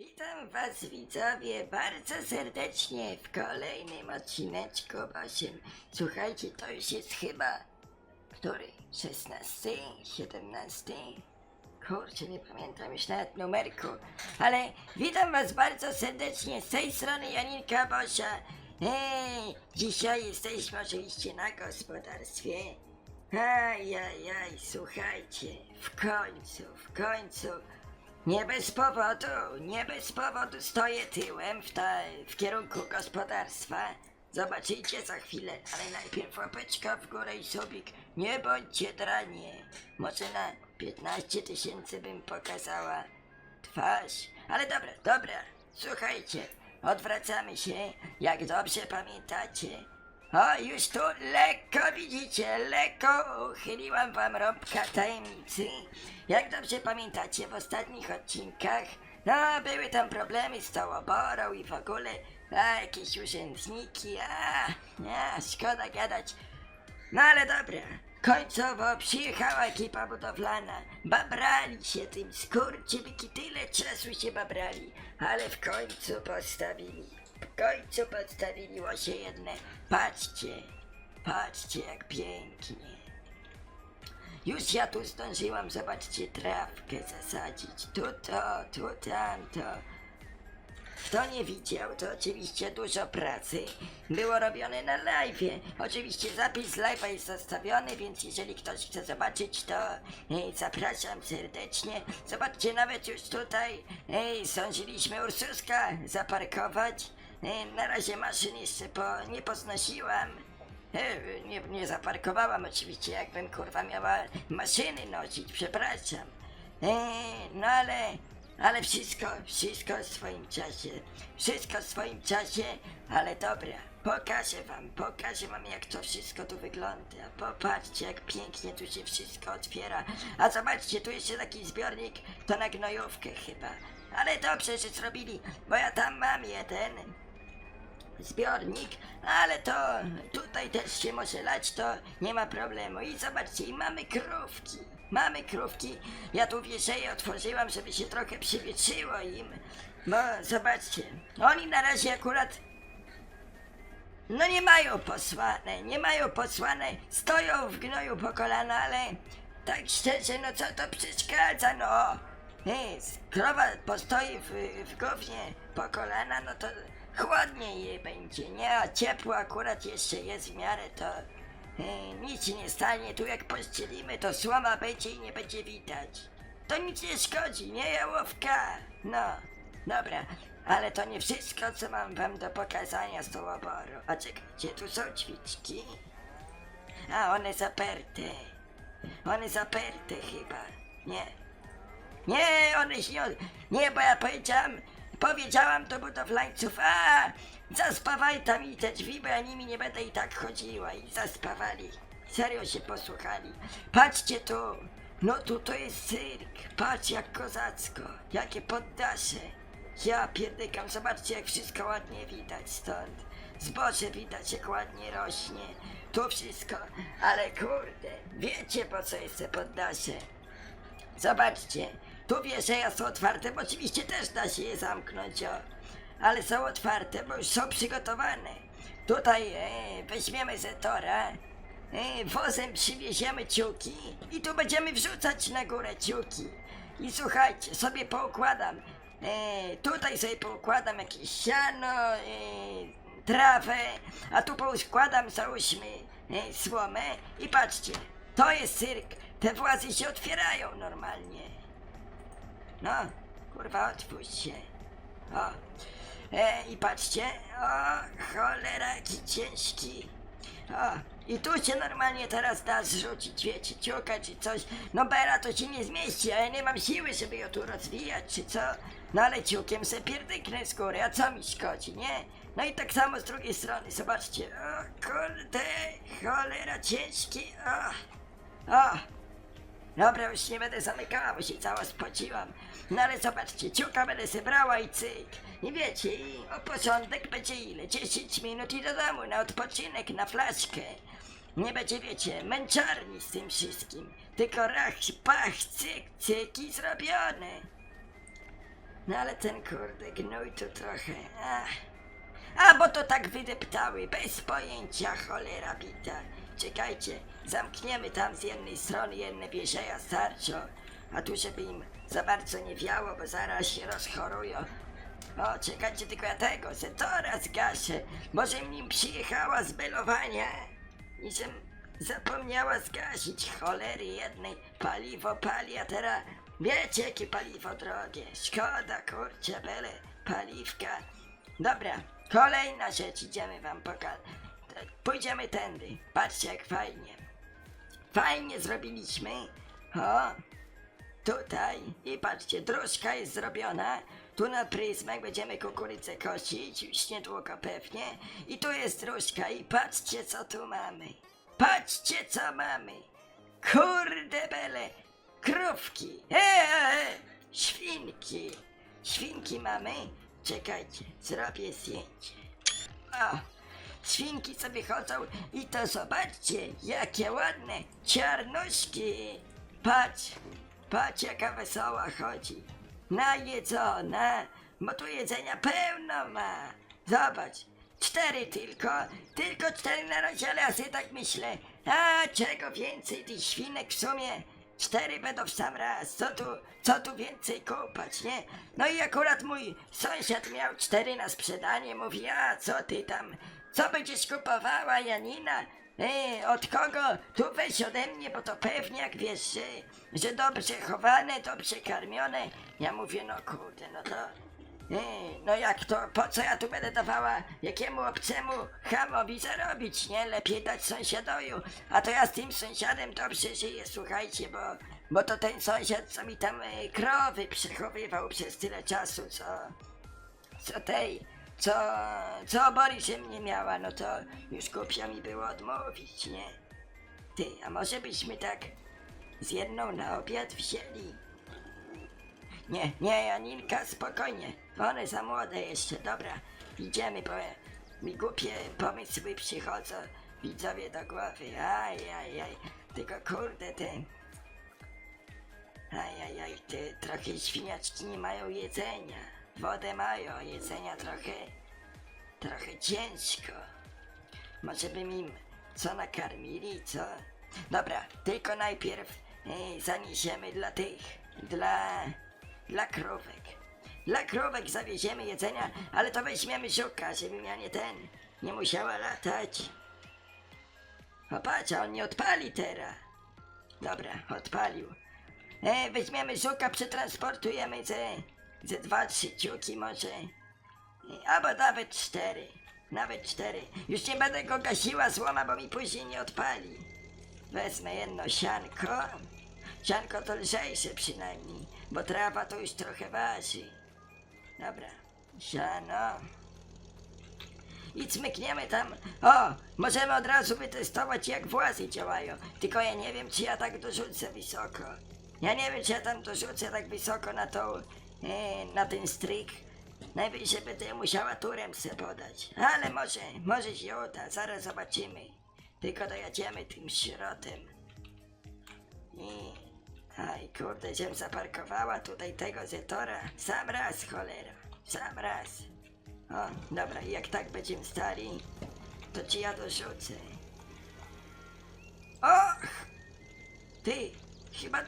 Witam Was widzowie bardzo serdecznie w kolejnym odcineczku 8. Słuchajcie, to już jest chyba który? 16? 17? Kurczę, nie pamiętam już nawet numerku. Ale witam Was bardzo serdecznie z tej strony Janinka Bosia. Ej, dzisiaj jesteśmy oczywiście na gospodarstwie. Ajajaj, słuchajcie, w końcu, w końcu nie bez powodu, nie bez powodu stoję tyłem w, ta, w kierunku gospodarstwa. Zobaczycie za chwilę, ale najpierw łapeczka w górę i subik. Nie bądźcie dranie. Może na 15 tysięcy bym pokazała twarz. Ale dobra, dobra, słuchajcie. Odwracamy się, jak dobrze pamiętacie. O, już tu lekko widzicie, lekko uchyliłam wam rąbka tajemnicy. Jak dobrze pamiętacie, w ostatnich odcinkach, no, były tam problemy z tą oborą i w ogóle, a, jakieś urzędniki, a, a, szkoda gadać. No ale dobra, końcowo przyjechała ekipa budowlana. Babrali się tym skurczybyki, tyle czasu się babrali, ale w końcu postawili. Końcu podstawiło się jedne. Patrzcie, patrzcie jak pięknie. Już ja tu zdążyłam, zobaczcie, trawkę zasadzić. Tu to, tu tamto. Kto nie widział, to oczywiście dużo pracy było robione na live'ie. Oczywiście zapis live'a jest zostawiony, więc jeżeli ktoś chce zobaczyć, to ej, zapraszam serdecznie. Zobaczcie, nawet już tutaj ej, zdążyliśmy Ursuska zaparkować. Ej, na razie maszyn jeszcze po, nie poznosiłam. E, Nie, nie zaparkowałam oczywiście, jakbym kurwa miała maszyny nosić, przepraszam. E, no ale, ale wszystko, wszystko w swoim czasie. Wszystko w swoim czasie, ale dobra. Pokażę wam, pokażę wam jak to wszystko tu wygląda. Popatrzcie jak pięknie tu się wszystko otwiera. A zobaczcie, tu jeszcze taki zbiornik, to na gnojówkę chyba. Ale dobrze, że zrobili, bo ja tam mam jeden zbiornik, ale to tutaj też się może lać, to nie ma problemu. I zobaczcie, i mamy krówki. Mamy krówki. Ja tu wieżeję otworzyłam, żeby się trochę przywietrzyło im. Bo zobaczcie, oni na razie akurat no nie mają posłane, nie mają posłane, stoją w gnoju po kolana, ale tak szczerze, no co to przeszkadza, no. Ej, krowa postoi w, w gównie po kolana, no to chłodniej jej będzie, nie? A ciepło akurat jeszcze jest w miarę, to ej, nic nie stanie, tu jak pościelimy, to słoma będzie i nie będzie widać. To nic nie szkodzi, nie jałowka? No, dobra, ale to nie wszystko, co mam wam do pokazania z tą oborą. A czekajcie, tu są ćwiczki. A, one zaperte. One zaperte chyba. Nie. Nie, one się nie... Nie, bo ja powiedziałam... Powiedziałam do budowlańców, a zaspawaj tam i te drzwi, bo ja nimi nie będę i tak chodziła. I zaspawali. Serio się posłuchali. Patrzcie tu. No tu to jest cyrk. Patrz jak kozacko. Jakie poddasze. Ja pierdykam, zobaczcie jak wszystko ładnie widać stąd. Zboże widać jak ładnie rośnie. Tu wszystko. Ale kurde, wiecie po co jest te poddasze? Zobaczcie, tu wieże są otwarte, bo oczywiście też da się je zamknąć, o. Ale są otwarte, bo już są przygotowane. Tutaj e, weźmiemy Zetora, e, wozem przywieziemy ciuki i tu będziemy wrzucać na górę ciuki. I słuchajcie, sobie poukładam, e, tutaj sobie poukładam jakieś siano, e, trawę, a tu poukładam załóżmy e, słomę i patrzcie, to jest cyrk, te włazy się otwierają normalnie. No, kurwa, otwórz się. O, e, i patrzcie, o, cholera, jaki ciężki. O, i tu się normalnie teraz da zrzucić, wiecie, ciuka czy coś. No bera to się nie zmieści, a ja nie mam siły, żeby ją tu rozwijać, czy co. No ale ciukiem se pierdyknę z góry, a co mi szkodzi, nie? No i tak samo z drugiej strony, zobaczcie. O, kurde, cholera, ciężki, o. O, Dobra, już nie będę zamykała, bo się cała spociłam. No ale zobaczcie, ciuka będę zebrała i cyk. I wiecie, i o porządek będzie ile? 10 minut i do domu, na odpoczynek, na flaszkę. Nie będzie, wiecie, męczarni z tym wszystkim. Tylko rach, pach, cyk, cyk i zrobione. No ale ten kurde gnój tu trochę. Ach. A bo to tak wydeptały, bez pojęcia, cholera bita. Czekajcie, zamkniemy tam z jednej strony jedne wieżeja starczą, a tu żeby im za bardzo nie wiało, bo zaraz się rozchorują. O, czekajcie, tylko ja tego, se to zgaszę, może nim przyjechała z belowania i żem zapomniała zgasić cholery jednej, paliwo pali, a teraz wiecie jakie paliwo drogie, szkoda kurczę bele, paliwka. Dobra, kolejna rzecz, idziemy wam pokazać. Pójdziemy tędy, patrzcie jak fajnie. Fajnie zrobiliśmy. O, tutaj i patrzcie, dróżka jest zrobiona. Tu na pryzmach będziemy kukurydzę kosić, już niedługo pewnie. I tu jest dróżka i patrzcie co tu mamy. Patrzcie co mamy. Kurde bele, krówki, e, e, e, świnki. Świnki mamy. Czekajcie, zrobię zdjęcie. O, świnki sobie chodzą i to zobaczcie, jakie ładne czarnuszki. Patrz, patrz jaka wesoła chodzi. Najedzona, bo tu jedzenia pełno ma. Zobacz, cztery tylko, tylko cztery na razie, ale ja sobie tak myślę. A czego więcej tych świnek w sumie? Cztery będą w sam raz, co tu, co tu więcej kupać, nie? No i akurat mój sąsiad miał cztery na sprzedanie, mówi, a co ty tam, co będziesz kupowała, Janina? Ej, od kogo? Tu weź ode mnie, bo to pewnie jak wiesz, że, dobrze chowane, dobrze karmione. Ja mówię, no kurde, no to... Ej, no jak to, po co ja tu będę dawała jakiemu obcemu chamowi zarobić, nie? Lepiej dać sąsiadowi. A to ja z tym sąsiadem dobrze żyję, słuchajcie, bo, bo to ten sąsiad, co mi tam e, krowy przechowywał przez tyle czasu, co, co tej, co, co Borysie mnie miała, no to już głupio mi było odmówić, nie? Ty, a może byśmy tak z jedną na obiad wzięli? Nie, nie, Janinka, spokojnie. One za młode jeszcze, dobra. Idziemy, bo mi głupie pomysły przychodzą widzowie do głowy. Aj, aj, aj. Tylko kurde, te... Aj, aj, aj, te trochę świniaczki nie mają jedzenia. Wodę mają, jedzenia trochę... Trochę ciężko. Może bym im co nakarmili, co? Dobra, tylko najpierw e, zaniesiemy dla tych, dla, dla krówek. Dla krówek zawieziemy jedzenia, ale to weźmiemy żuka, żebym ja nie ten, nie musiała latać. O patrz, on nie odpali teraz. Dobra, odpalił. E, weźmiemy żuka, przetransportujemy ze, ze dwa, trzy ciuki może. Albo nawet cztery. Nawet cztery. Już nie będę go gasiła złoma, bo mi później nie odpali. Wezmę jedno sianko. Sianko to lżejsze przynajmniej, bo trawa to już trochę waży. Dobra, siano. I cmykniemy tam. O, możemy od razu wytestować jak włazy działają. Tylko ja nie wiem, czy ja tak dorzucę wysoko. Ja nie wiem, czy ja tam dorzucę tak wysoko na tą, e, na ten stryk. Najwyżej będę musiała turem se podać. Ale może, może się uda, zaraz zobaczymy. Tylko dojedziemy tym śrotem. I... Aj, kurde, żem zaparkowała tutaj tego Zetora. Sam raz, cholera. Sam raz. O, dobra, jak tak będziemy stali, to ci ja dorzucę. Och! Ty, chyba...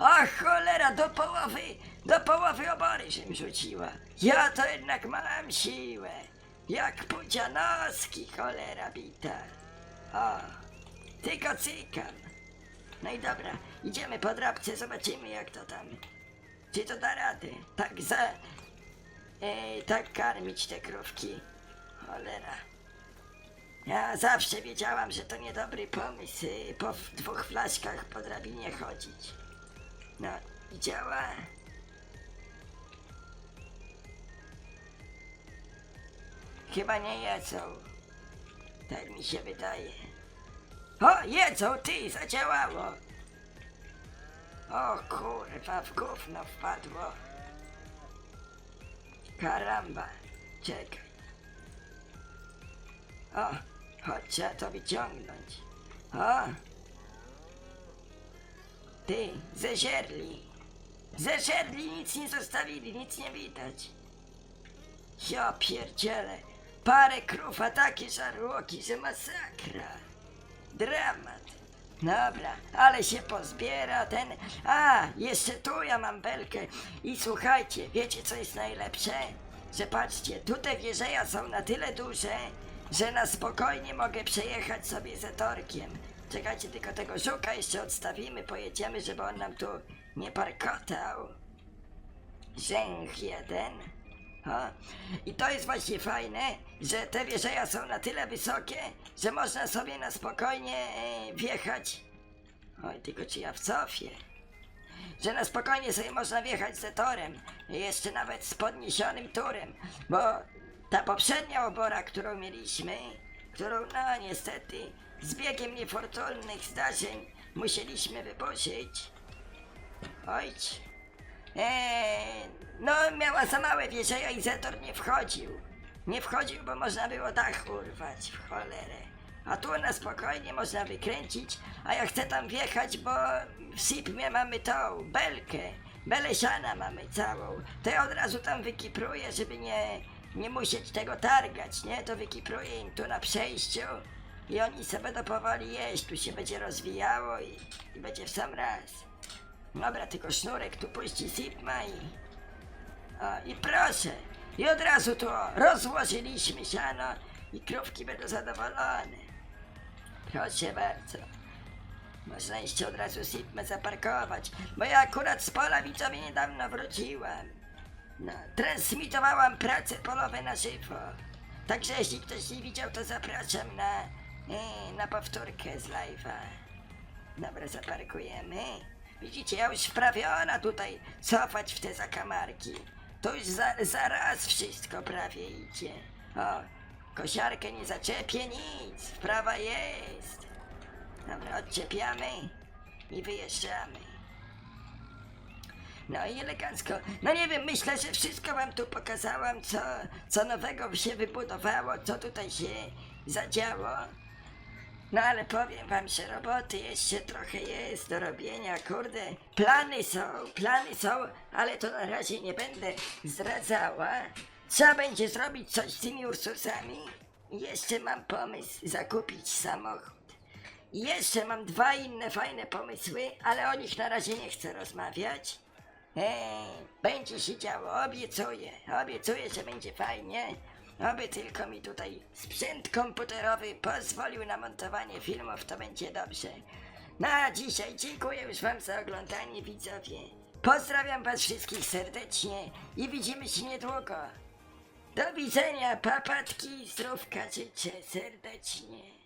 O cholera, do połowy, do połowy obory żem rzuciła. Ja to jednak mam siłę. Jak pudzianoski, cholera bita. O, tylko cykam. No i dobra, idziemy po drabce, zobaczymy jak to tam. Czy to da radę? Tak za... E, tak karmić te krówki. Cholera. Ja zawsze wiedziałam, że to niedobry pomysł po dwóch flaszkach po drabinie chodzić. No działa. Chyba nie jedzą. Tak mi się wydaje. O, jedzą, ty, zadziałało. O kurwa, w gówno wpadło. Karamba, czekaj. O, chodź, trzeba to wyciągnąć. O! Ty, ze zierli. Zeszedli, nic nie zostawili, nic nie widać. Ja pierdzielę. Parę krów, a takie żarłoki, że masakra. Dramat. Dobra, ale się pozbiera ten... A, jeszcze tu ja mam belkę. I słuchajcie, wiecie co jest najlepsze? Że patrzcie, tu te wieżeja są na tyle duże, że na spokojnie mogę przejechać sobie za torkiem. Czekajcie, tylko tego żuka jeszcze odstawimy, pojedziemy, żeby on nam tu nie parkotał. Rzęch jeden. O. I to jest właśnie fajne, że te wieżeja są na tyle wysokie, że można sobie na spokojnie e, wjechać. Oj, tylko czy ja w cofie? Że na spokojnie sobie można wjechać z torem, jeszcze nawet z podniesionym turem, bo ta poprzednia obora, którą mieliśmy, którą no niestety z biegiem niefortunnych zdarzeń musieliśmy wyburzyć. Ojcz. Eee, no miała za małe wieżeja i Zetor nie wchodził. Nie wchodził, bo można było dach urwać w cholerę. A tu na spokojnie można wykręcić, a ja chcę tam wjechać, bo w Sipmie mamy tą belkę. Belesiana mamy całą. To ja od razu tam wykipruję, żeby nie, nie musieć tego targać, nie? To wykipruję im tu na przejściu i oni sobie będą powoli jeść. Tu się będzie rozwijało i, i będzie w sam raz. Dobra, tylko sznurek tu puści Sipma i... O, i proszę! I od razu tu o, rozłożyliśmy siano i krówki będą zadowolone. Proszę bardzo. Można jeszcze od razu Sipmę zaparkować, bo ja akurat z pola widzowie niedawno wróciłam. No, transmitowałam prace polowe na żywo. Także jeśli ktoś nie widział, to zapraszam na, na powtórkę z live'a. Dobra, zaparkujemy. Widzicie, ja już wprawiona tutaj cofać w te zakamarki. To już za, zaraz wszystko prawie idzie. O, kosiarkę nie zaczepię, nic, wprawa jest. Dobra, odczepiamy i wyjeżdżamy. No i elegancko. No nie wiem, myślę, że wszystko wam tu pokazałam, co, co nowego się wybudowało, co tutaj się zadziało. No ale powiem wam, że roboty jeszcze trochę jest do robienia, kurde. Plany są, plany są, ale to na razie nie będę zdradzała. Trzeba będzie zrobić coś z tymi Ursusami. Jeszcze mam pomysł zakupić samochód. Jeszcze mam dwa inne fajne pomysły, ale o nich na razie nie chcę rozmawiać. Eee, będzie się działo, obiecuję, obiecuję, że będzie fajnie. Oby tylko mi tutaj sprzęt komputerowy pozwolił na montowanie filmów, to będzie dobrze. No a dzisiaj dziękuję już wam za oglądanie widzowie. Pozdrawiam was wszystkich serdecznie i widzimy się niedługo. Do widzenia, papatki, zdrówka życzę serdecznie.